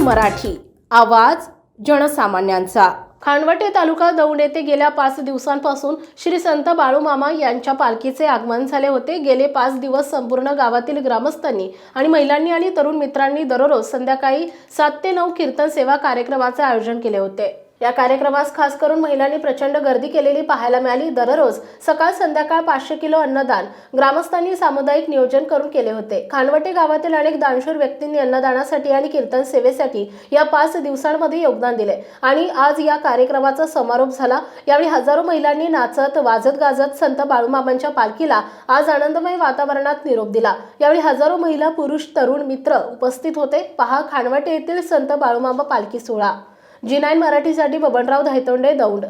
मराठी. आवाज जनसामान्यांचा. खानवटे तालुका दौंड येथे गेल्या पाच दिवसांपासून श्री संत बाळूमामा यांच्या पालखीचे आगमन झाले होते. गेले पाच दिवस संपूर्ण गावातील ग्रामस्थांनी आणि महिलांनी आणि तरुण मित्रांनी दररोज संध्याकाळी सात ते नऊ कीर्तन सेवा कार्यक्रमाचे आयोजन केले होते. या कार्यक्रमास खास करून महिलांनी प्रचंड गर्दी केलेली पाहायला मिळाली. दररोज सकाळ संध्याकाळ पाचशे किलो अन्नदान ग्रामस्थांनी सामुदायिक नियोजन करून केले होते. खानवटे गावातील अनेक दानशूर व्यक्तींनी अन्नदानासाठी आणि कीर्तन सेवेसाठी या पाच दिवसांमध्ये योगदान दिले आणि आज या कार्यक्रमाचा समारोप झाला. यावेळी हजारो महिलांनी नाचत वाजत गाजत संत बाळूमामांच्या पालखीला आज आनंदमय वातावरणात निरोप दिला. यावेळी हजारो महिला पुरुष तरुण मित्र उपस्थित होते. पहा खानवटे येथील संत बाळूमामा पालखी सोहळा. जी नाईन मराठीसाठी बबनराव धायतोंडे दौंड.